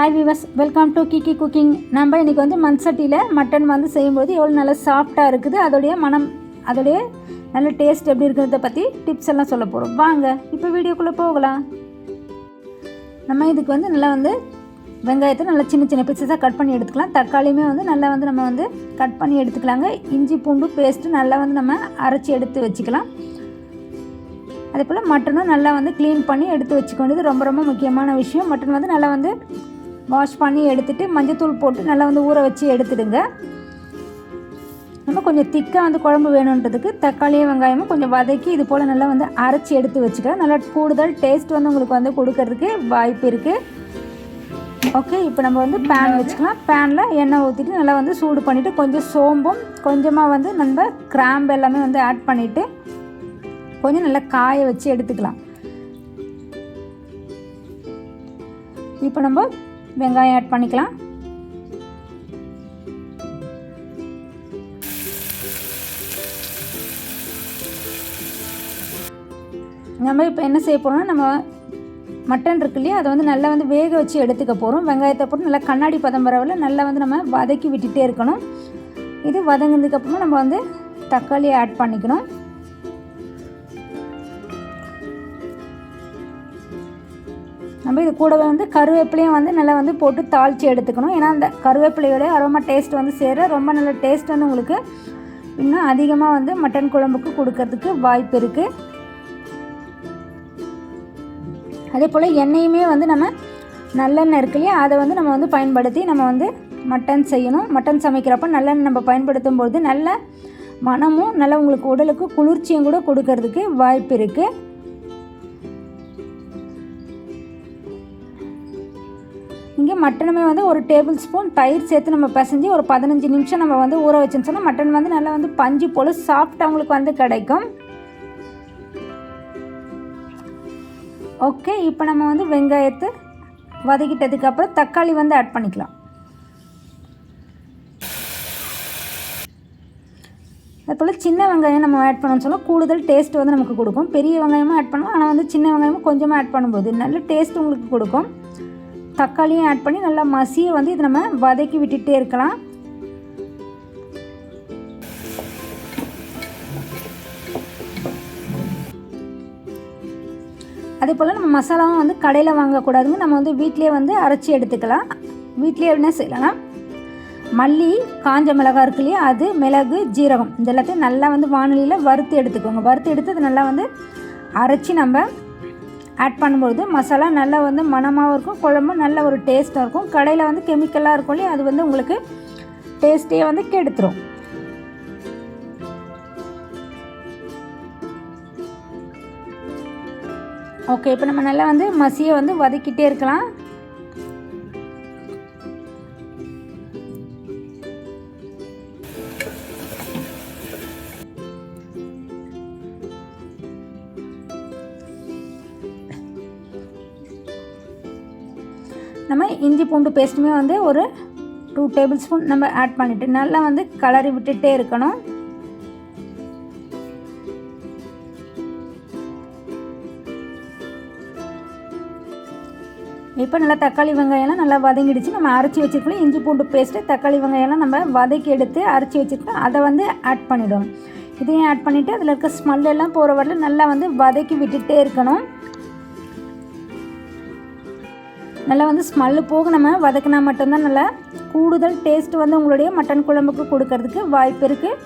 Hi viewers welcome to Kikki cooking நம்ம இன்றைக்கி வந்து மண் சட்டியில் மட்டன் வந்து செய்யும்போது எவ்வளோ நல்லா சாஃப்டாக இருக்குது அதோடைய மனம் அதோடைய நல்ல டேஸ்ட் எப்படி இருக்கிறத பற்றி டிப்ஸ் எல்லாம் சொல்ல போகிறோம் வாங்க இப்போ வீடியோக்குள்ளே போகலாம். நம்ம இதுக்கு வந்து நல்லா வந்து வெங்காயத்தை நல்லா சின்ன சின்ன பீசஸாக கட் பண்ணி எடுத்துக்கலாம். தக்காளியுமே வந்து நல்லா வந்து நம்ம வந்து கட் பண்ணி எடுத்துக்கலாங்க. இஞ்சி பூண்டு பேஸ்ட்டு நல்லா வந்து நம்ம அரைச்சி எடுத்து வச்சுக்கலாம். அதே போல் மட்டனும் நல்லா வந்து க்ளீன் பண்ணி எடுத்து வச்சுக்கொண்டது ரொம்ப ரொம்ப முக்கியமான விஷயம். மட்டன் வந்து நல்லா வந்து வாஷ் பண்ணி எடுத்துட்டு மஞ்சத்தூள் போட்டு நல்லா வந்து ஊற வச்சு எடுத்துடுங்க. நம்ம கொஞ்சம் திக்காக வந்து குழம்பு வேணுன்றதுக்கு தக்காளியும் வெங்காயமும் கொஞ்சம் வதக்கி இது போல் நல்லா வந்து அரைச்சி எடுத்து வச்சுக்கலாம். நல்லா கூடுதல் டேஸ்ட் வந்து உங்களுக்கு வந்து கொடுக்கறதுக்கு வாய்ப்பு இருக்குது ஓகே இப்போ நம்ம வந்து பேன் வச்சுக்கலாம். பேனில் எண்ணெய் ஊற்றிட்டு நல்லா வந்து சூடு பண்ணிவிட்டு கொஞ்சம் சோம்பும் கொஞ்சமாக வந்து நம்ம கிராம்பு எல்லாமே வந்து ஆட் பண்ணிவிட்டு கொஞ்சம் நல்லா காய வச்சு எடுத்துக்கலாம். இப்போ நம்ம வெங்காயம் ஆட் பண்ணிக்கலாம். நம்ம இப்போ என்ன செய்ய போகிறோம்னா நம்ம மட்டன் இருக்கு இல்லையா அதை வந்து நல்லா வந்து வேக வச்சு எடுத்துக்க போகிறோம் வெங்காயத்தை போட்டு நல்லா கண்ணாடி பதம் வரவில் நல்லா வந்து நம்ம வதக்கி விட்டுட்டே இருக்கணும். இது வதங்கினதுக்கப்புறமா நம்ம வந்து தக்காளியை ஆட் பண்ணிக்கணும். இது கூடவே வந்து கருவேப்பிலையும் வந்து நல்லா வந்து போட்டு தாளித்து எடுத்துக்கணும். ஏன்னா அந்த கருவேப்பிலையோட அரோமா டேஸ்ட் வந்து சேர ரொம்ப நல்ல டேஸ்ட் வந்து உங்களுக்கு இன்னும் அதிகமாக வந்து மட்டன் குழம்புக்கு கொடுக்கறதுக்கு வாய்ப்பு இருக்குது அதே போல் எண்ணெயுமே வந்து நம்ம நல்லெண்ணெய் இருக்கு இல்லையா? அதை வந்து நம்ம வந்து பயன்படுத்தி நம்ம வந்து மட்டன் செய்யணும். மட்டன் சமைக்கிறப்ப நல்லெண்ணெய் நம்ம பயன்படுத்தும் பொழுது நல்ல மனமும் நல்ல உங்களுக்கு உடலுக்கு குளிர்ச்சியும் கூட கொடுக்கறதுக்கு வாய்ப்பு இருக்குது மட்டனுமே வந்து ஒரு டேபிள் ஸ்பூன் தயிர் சேர்த்து நம்ம பிசைஞ்சு ஒரு பதினஞ்சு நிமிஷம் நம்ம வந்து ஊற வச்சுன்னு சொன்னால் மட்டன் வந்து நல்லா வந்து பஞ்சு போல் சாஃப்ட் அவங்களுக்கு வந்து கிடைக்கும். ஓகே இப்போ நம்ம வந்து வெங்காயத்தை வதக்கிட்டதுக்கப்புறம் தக்காளி வந்து ஆட் பண்ணிக்கலாம். அதுபோல் சின்ன வெங்காயம் நம்ம ஆட் பண்ணோம்னு சொன்னால் கூடுதல் டேஸ்ட் வந்து நமக்கு கொடுக்கும். பெரிய வெங்காயமும் ஆட் பண்ணலாம் ஆனால் வந்து சின்ன வெங்காயமும் கொஞ்சமாக ஆட் பண்ணும்போது நல்ல டேஸ்ட் உங்களுக்கு கொடுக்கும். தக்காளியும் ஆட் பண்ணி நல்லா மசிய வந்து இது நம்ம வதக்கி விட்டுட்டே இருக்கலாம். அதே போல் நம்ம மசாலாவும் வந்து கடையில் வாங்கக்கூடாதுங்க. நம்ம வந்து வீட்டிலே வந்து அரைச்சி எடுத்துக்கலாம். வீட்டிலே என்ன செய்யலாம் மல்லி காஞ்ச மிளகா இருக்கு இல்லையா அது மிளகு ஜீரகம் இது எல்லாத்தையும் நல்லா வந்து வானொலியில் வறுத்து எடுத்துக்கோங்க. வறுத்து எடுத்து அது நல்லா வந்து அரைச்சி நம்ம ஆட் பண்ணும்பொழுது மசாலா நல்லா வந்து மணமாகவும் இருக்கும் குழம்பு நல்ல ஒரு டேஸ்ட்டாக இருக்கும். கடையில் வந்து கெமிக்கலாக இருக்கும் இல்லையா? அது வந்து உங்களுக்கு டேஸ்ட்டே வந்து கெடுத்துரும். ஓகே இப்போ நம்ம நல்லா வந்து மசியை வந்து வதக்கிட்டே இருக்கலாம். நம்ம இஞ்சி பூண்டு பேஸ்ட்டுமே வந்து ஒரு டூ டேபிள் ஸ்பூன் நம்ம ஆட் பண்ணிவிட்டு நல்லா வந்து கலரி விட்டுட்டே இருக்கணும். இப்போ நல்லா தக்காளி வெங்காயம்லாம் நல்லா வதங்கிடுச்சு. நம்ம அரைச்சி வச்சுருக்கோம் இஞ்சி பூண்டு பேஸ்ட்டு தக்காளி வெங்காயம்லாம் நம்ம வதக்கி எடுத்து அரைச்சி வச்சுருக்கோம். அதை வந்து ஆட் பண்ணிவிடும் இதையும் ஆட் பண்ணிவிட்டு அதில் இருக்க ஸ்மெல் எல்லாம் போகிற வரல நல்லா வந்து வதக்கி விட்டுகிட்டே இருக்கணும். நல்லா வந்து ஸ்மெல்லு போக நம்ம வதக்கினா மட்டும்தான் நல்லா கூடுதல் டேஸ்ட் வந்து உங்களுடைய மட்டன் குழம்புக்கு கொடுக்கறதுக்கு வாய்ப்பு இருக்குது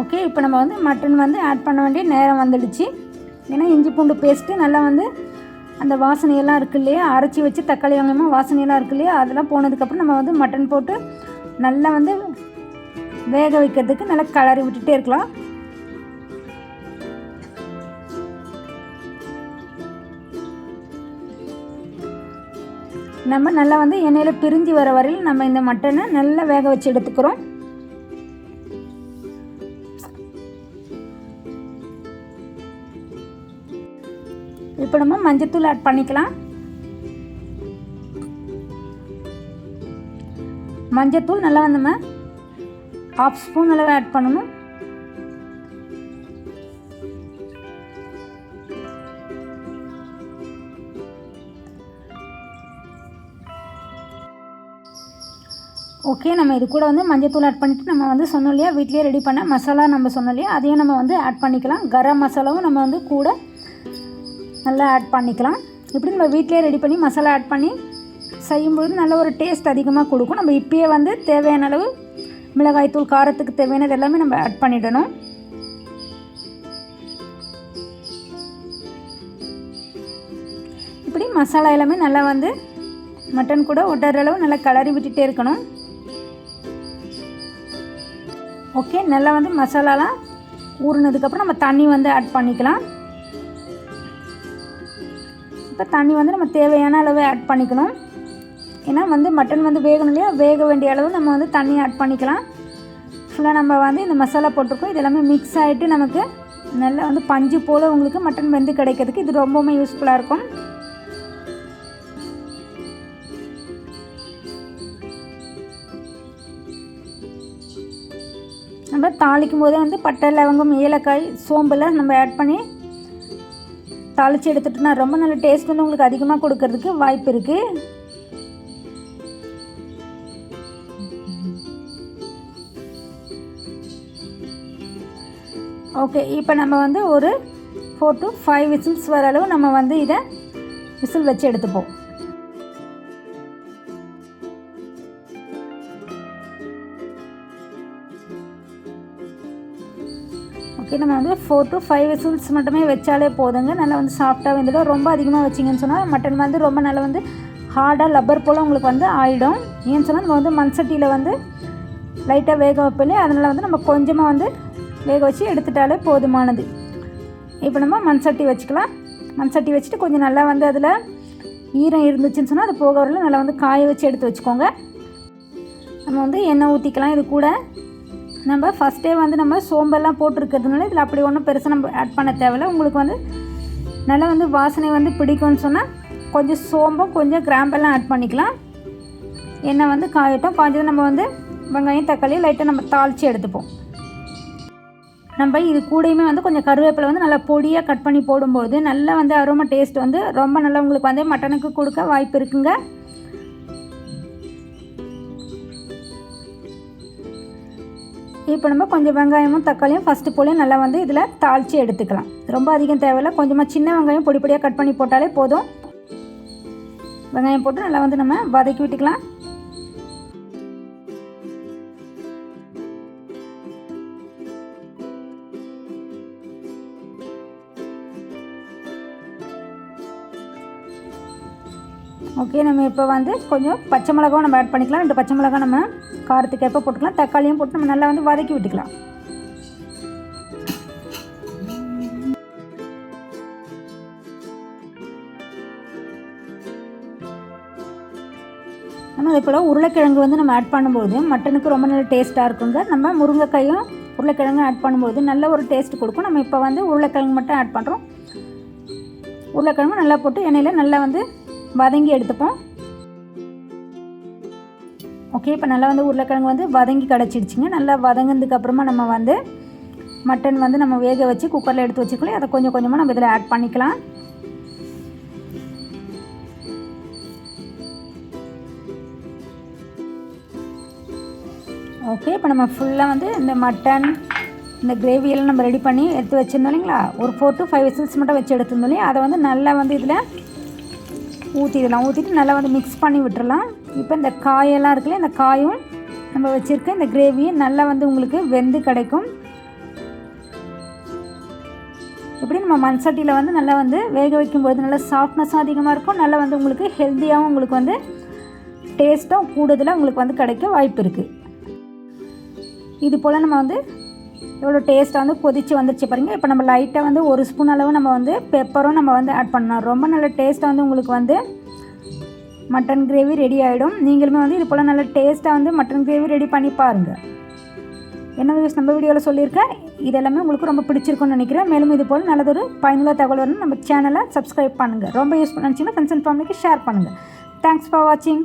ஓகே இப்போ நம்ம வந்து மட்டன் வந்து ஆட் பண்ண வேண்டிய நேரம் வந்துடுச்சு. ஏன்னா இஞ்சி பூண்டு பேஸ்ட்டு நல்லா வந்து அந்த வாசனையெல்லாம் இருக்கு இல்லையா? அரைச்சி வச்சு தக்காளி வெங்காயமாக வாசனையெல்லாம் இருக்கு இல்லையா? அதெல்லாம் போனதுக்கப்புறம் நம்ம வந்து மட்டன் போட்டு நல்லா வந்து வேக வைக்கிறதுக்கு நல்லா கலரி விட்டுட்டே இருக்கலாம். நம்ம நல்லா வந்து எண்ணெயில் பிரிஞ்சு வர வரையில் நம்ம இந்த மட்டனை நல்லா வேக வச்சு எடுத்துக்கிறோம். இப்போ நம்ம மஞ்சத்தூள் ஆட் பண்ணிக்கலாம். மஞ்சத்தூள் நல்லா நம்ம ஹாஃப் ஸ்பூன் அளவு ஆட் பண்ணணும். ஓகே நம்ம இது கூட வந்து மஞ்சத்தூள் ஆட் பண்ணிவிட்டு நம்ம வந்து சொன்னோம் இல்லையா வீட்லேயே ரெடி பண்ண மசாலா நம்ம சொன்னோம் இல்லையா அதையும் நம்ம வந்து ஆட் பண்ணிக்கலாம். கரம் மசாலாவும் நம்ம வந்து கூட நல்லா ஆட் பண்ணிக்கலாம். இப்படி நம்ம வீட்டிலே ரெடி பண்ணி மசாலா ஆட் பண்ணி செய்யும்போது நல்ல ஒரு டேஸ்ட் அதிகமாக கொடுக்கும். நம்ம இப்பயே வந்து தேவையான அளவு மிளகாய்த்தூள் காரத்துக்கு தேவையானது எல்லாமே நம்ம ஆட் பண்ணிடணும். இப்படி மசாலா எல்லாமே நல்லா வந்து மட்டன் கூட ஒட்டுற அளவு நல்லா கலரி விட்டுட்டே இருக்கணும். ஓகே நல்லா வந்து மசாலாலாம் ஊறினதுக்கப்புறம் நம்ம தண்ணி வந்து ஆட் பண்ணிக்கலாம். இப்போ தண்ணி வந்து நம்ம தேவையான அளவு ஆட் பண்ணிக்கணும். ஏன்னா வந்து மட்டன் வந்து வேகணும் இல்லையா? வேக வேண்டிய அளவு நம்ம வந்து தண்ணி ஆட் பண்ணிக்கலாம். ஃபுல்லாக நம்ம வந்து இந்த மசாலா போட்டிருக்கோம். இது எல்லாமே மிக்ஸ் ஆகிட்டு நமக்கு நல்லா வந்து பஞ்சு போல் உங்களுக்கு மட்டன் வெந்து கிடைக்கிறதுக்கு இது ரொம்பவுமே யூஸ்ஃபுல்லாக இருக்கும். நம்ம தாளிக்கும் போதே வந்து பட்டை லவங்கம் ஏலக்காய் சோம்பெல்லாம் நம்ம ஆட் பண்ணி தாளித்து எடுத்துட்டோம்னா ரொம்ப நல்ல டேஸ்ட் வந்து உங்களுக்கு அதிகமாக கொடுக்கறதுக்கு வாய்ப்பு இருக்குது ஓகே இப்போ நம்ம வந்து ஒரு ஃபோர் டு ஃபைவ் விசில்ஸ் வர அளவு நம்ம வந்து இதை விசில் வச்சு எடுத்துப்போம். ஓகே நம்ம வந்து ஃபோர் டு ஃபைவ் விசில்ஸ் மட்டுமே வச்சாலே போதுங்க. நல்லா வந்து சாஃப்டாக வந்துடும் ரொம்ப அதிகமாக வச்சிங்கன்னு சொன்னால் மட்டன் வந்து ரொம்ப நல்லா வந்து ஹார்டாக லப்பர் போல் உங்களுக்கு வந்து ஆகிடும் ஏன்னு சொன்னால் நம்ம வந்து மண் சட்டியில் வந்து லைட்டாக வேக வைப்பில்லையே அதனால் வந்து நம்ம கொஞ்சமாக வந்து வேக வச்சு எடுத்துட்டாலே போதுமானது. இப்போ நம்ம மண்சட்டி வச்சுக்கலாம். மண்சட்டி வச்சுட்டு கொஞ்சம் நல்லா வந்து அதில் ஈரம் இருந்துச்சுன்னு சொன்னால் அது போக வரல. நல்லா வந்து காய வச்சு எடுத்து வச்சுக்கோங்க. நம்ம வந்து எண்ணெய் ஊற்றிக்கலாம் இது கூட. நம்ம ஃபஸ்ட்டே வந்து நம்ம சோம்பெல்லாம் போட்டிருக்கிறதுனால இதில் அப்படி ஒன்றும் பெருசாக நம்ம ஆட் பண்ண தேவையில்ல. உங்களுக்கு வந்து நல்லா வந்து வாசனை வந்து பிடிக்கும்னு சொன்னால் கொஞ்சம் சோம்பும் கொஞ்சம் கிராம்பெல்லாம் ஆட் பண்ணிக்கலாம். எண்ணெய் வந்து காயட்டும். காய்ஞ்சது நம்ம வந்து வெங்காயம் தக்காளி லைட்டாக நம்ம தாளித்து எடுத்துப்போம். நம்ம இது கூடயுமே வந்து கொஞ்சம் கருவேப்பிலை வந்து நல்லா பொடியாக கட் பண்ணி போடும்போது நல்லா வந்து அரோமா டேஸ்ட் வந்து ரொம்ப நல்லா உங்களுக்கு வந்து மட்டனுக்கு கொடுக்க வாய்ப்பு இருக்குங்க. இப்போ நம்ம கொஞ்சம் வெங்காயமும் தக்காளியும் ஃபஸ்ட்டு போலையும் நல்லா வந்து இதில் தாளித்து எடுத்துக்கலாம். ரொம்ப அதிகம் தேவையில்ல கொஞ்சமாக சின்ன வெங்காயம் பொடி பொடியாக கட் பண்ணி போட்டாலே போதும். வெங்காயம் போட்டு நல்லா வந்து நம்ம வதக்கி விட்டுக்கலாம். ஓகே நம்ம இப்போ வந்து கொஞ்சம் பச்சை மிளகாவும் நம்ம ஆட் பண்ணிக்கலாம். ரெண்டு பச்சை மிளகா நம்ம காரத்துக்கு எப்போ போட்டுக்கலாம். தக்காளியும் போட்டு நம்ம நல்லா வந்து வதக்கி விட்டுக்கலாம். நம்ம அதே போல் உருளைக்கிழங்கு வந்து நம்ம ஆட் பண்ணும்போது மட்டனுக்கு ரொம்ப நல்ல டேஸ்ட்டாக இருக்குங்க. நம்ம முருங்கைக்காயும் உருளைக்கிழங்கும் ஆட் பண்ணும்போது நல்ல ஒரு டேஸ்ட் கொடுக்கும். நம்ம இப்போ வந்து உருளைக்கிழங்கு மட்டும் ஆட் பண்ணுறோம் உருளைக்கிழங்கு நல்லா போட்டு எண்ணெயில் நல்லா வந்து வதங்கி எடுத்துப்போம். ஓகே இப்போ நல்லா வந்து உருளைக்கிழங்கு வந்து வதங்கி கிடச்சிடுச்சிங்க. நல்லா வதங்கினதுக்கு அப்புறமா நம்ம வந்து மட்டன் வந்து நம்ம வேக வச்சு குக்கரில் எடுத்து வச்சுக்கலாம் அதை கொஞ்சம் கொஞ்சமாக நம்ம இதில் ஆட் பண்ணிக்கலாம். ஓகே இப்போ நம்ம ஃபுல்லாக வந்து இந்த மட்டன் இந்த கிரேவியெல்லாம் நம்ம ரெடி பண்ணி எடுத்து வச்சுருந்தோம் இல்லைங்களா? ஒரு ஃபோர் டு ஃபைவ் விசில்ஸ் மட்டும் வச்சு எடுத்துருந்தோம் இல்லையா? அதை வந்து நல்லா வந்து இதில் ஊற்றிடலாம் ஊற்றிட்டு நல்லா வந்து மிக்ஸ் பண்ணி விட்டுறலாம். இப்போ இந்த காயெல்லாம் இருக்குல்ல இந்த காயும் நம்ம வச்சுருக்க இந்த கிரேவியும் நல்லா வந்து உங்களுக்கு வெந்து கிடைக்கும். இப்படி நம்ம மண் சட்டியில் வந்து நல்லா வந்து வேக வைக்கும்போது நல்லா சாஃப்ட்னஸ்ஸும் அதிகமாக இருக்கும். நல்லா வந்து உங்களுக்கு ஹெல்த்தியாகவும் உங்களுக்கு வந்து டேஸ்ட்டும் கூடுதலாக உங்களுக்கு வந்து கிடைக்க வாய்ப்பு இருக்குது இது போல் நம்ம வந்து எவ்வளோ டேஸ்ட்டாக வந்து கொதித்து வந்துருச்சு பாருங்கள் இப்போ நம்ம லைட்டாக வந்து ஒரு ஸ்பூன் அளவு நம்ம வந்து பெப்பரும் நம்ம வந்து ஆட் பண்ணோம் ரொம்ப நல்ல டேஸ்ட்டாக வந்து உங்களுக்கு வந்து மட்டன் கிரேவி ரெடி ஆகிடும் நீங்களுமே வந்து இது போல் நல்ல டேஸ்ட்டாக வந்து மட்டன் கிரேவி ரெடி பண்ணி பாருங்கள் என்ன வியூஸ் நம்ம வீடியோவில் சொல்லியிருக்கேன் இது எல்லாமே உங்களுக்கு ரொம்ப பிடிச்சிருக்கும்னு நினைக்கிறேன். மேலும் இது போல் நல்லதொரு பயனுள்ள தகவல் வந்து நம்ம சேனலை சப்ஸ்கிரைப் பண்ணுங்கள் ரொம்ப யூஸ் நினச்சிங்கன்னா ஃப்ரெண்ட்ஸ் அண்ட் ஃபேமிலிக்கு ஷேர் பண்ணுங்கள் தேங்க்ஸ் ஃபார் வாட்சிங்